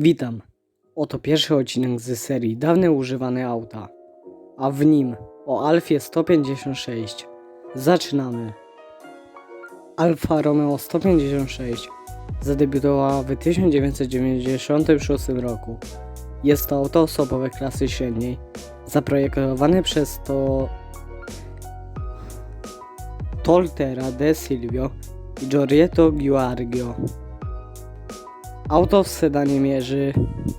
Witam. Oto pierwszy odcinek z serii Dawne używane auta, a w nim o Alfie 156. Zaczynamy. Alfa Romeo 156 zadebiutowała w 1996 roku. Jest to auto osobowe klasy średniej, zaprojektowane przez to Toltera de Silvio i Giorgetto Giuargio. Auto w sedanie mierzy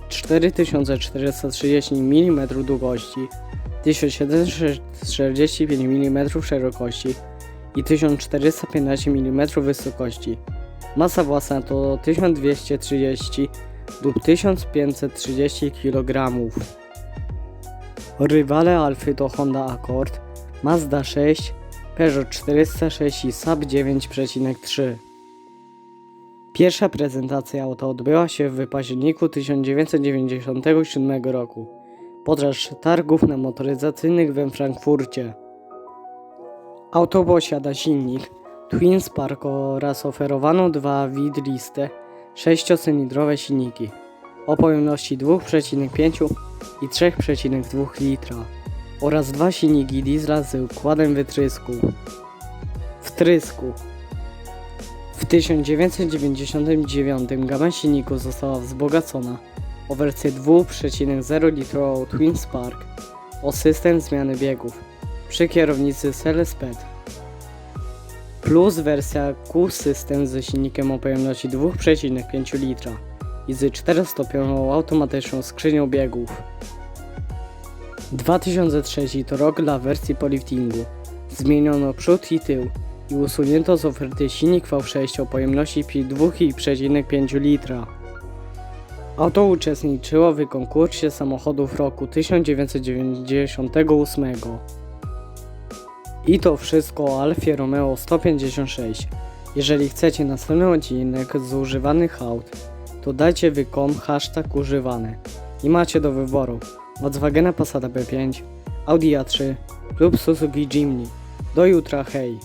4430 mm długości, 1745 mm szerokości i 1415 mm wysokości. Masa własna to 1230 lub 1530 kg. Rywale Alfy to Honda Accord, Mazda 6, Peugeot 406 i Saab 9,3. Pierwsza prezentacja auta odbyła się w październiku 1997 roku podczas targów na motoryzacyjnych we Frankfurcie. Auto posiada silnik Twin Spark oraz oferowano dwa widliste sześciocylindrowe silniki o pojemności 2,5 i 3,2 litra oraz dwa silniki diesla z układem wytrysku. Wtrysku w 1999 gama silników została wzbogacona o wersję 2,0 litrową Twin Spark o system zmiany biegów przy kierownicy CLSPED plus wersja Q-System ze silnikiem o pojemności 2,5 litra i z 4-stopniową automatyczną skrzynią biegów. 2003 to rok dla wersji poliftingu. Zmieniono przód i tył i usunięto z oferty silnik V6 o pojemności 2,5 litra. Auto uczestniczyło w konkursie samochodów roku 1998. I to wszystko o Alfie Romeo 156. Jeżeli chcecie następny odcinek z używanych aut, to dajcie wykom hashtag używane i macie do wyboru Volkswagena Passata B5, Audi A3 lub Suzuki Jimny. Do jutra, hej!